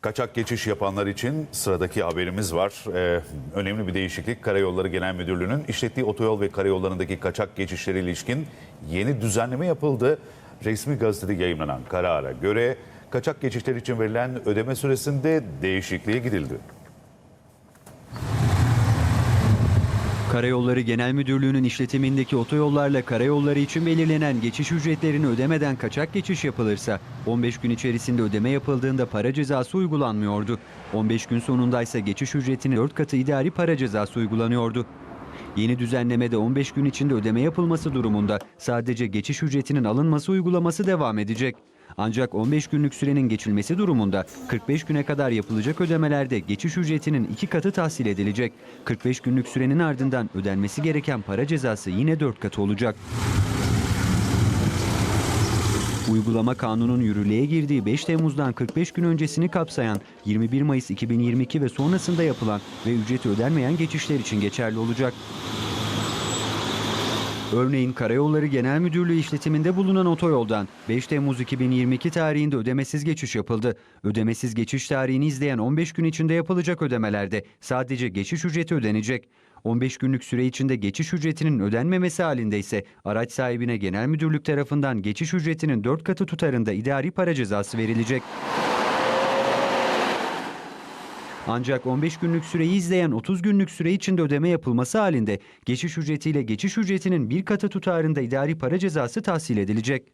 Kaçak geçiş yapanlar için sıradaki haberimiz var. Ee, önemli bir değişiklik. Karayolları Genel Müdürlüğü'nün işlettiği otoyol ve karayollarındaki kaçak geçişlere ilişkin yeni düzenleme yapıldı. Resmi gazetede yayınlanan karara göre kaçak geçişler için verilen ödeme süresinde değişikliğe gidildi. Karayolları Genel Müdürlüğü'nün işletimindeki otoyollarla karayolları için belirlenen geçiş ücretlerini ödemeden kaçak geçiş yapılırsa 15 gün içerisinde ödeme yapıldığında para cezası uygulanmıyordu. 15 gün sonundaysa geçiş ücretinin 4 katı idari para cezası uygulanıyordu. Yeni düzenlemede 15 gün içinde ödeme yapılması durumunda sadece geçiş ücretinin alınması uygulaması devam edecek. Ancak 15 günlük sürenin geçilmesi durumunda 45 güne kadar yapılacak ödemelerde geçiş ücretinin iki katı tahsil edilecek. 45 günlük sürenin ardından ödenmesi gereken para cezası yine 4 katı olacak. Uygulama kanunun yürürlüğe girdiği 5 Temmuz'dan 45 gün öncesini kapsayan 21 Mayıs 2022 ve sonrasında yapılan ve ücreti ödenmeyen geçişler için geçerli olacak. Örneğin Karayolları Genel Müdürlüğü işletiminde bulunan otoyoldan 5 Temmuz 2022 tarihinde ödemesiz geçiş yapıldı. Ödemesiz geçiş tarihini izleyen 15 gün içinde yapılacak ödemelerde sadece geçiş ücreti ödenecek. 15 günlük süre içinde geçiş ücretinin ödenmemesi halinde ise araç sahibine genel müdürlük tarafından geçiş ücretinin 4 katı tutarında idari para cezası verilecek. Ancak 15 günlük süreyi izleyen 30 günlük süre içinde ödeme yapılması halinde geçiş ücretiyle geçiş ücretinin bir katı tutarında idari para cezası tahsil edilecek.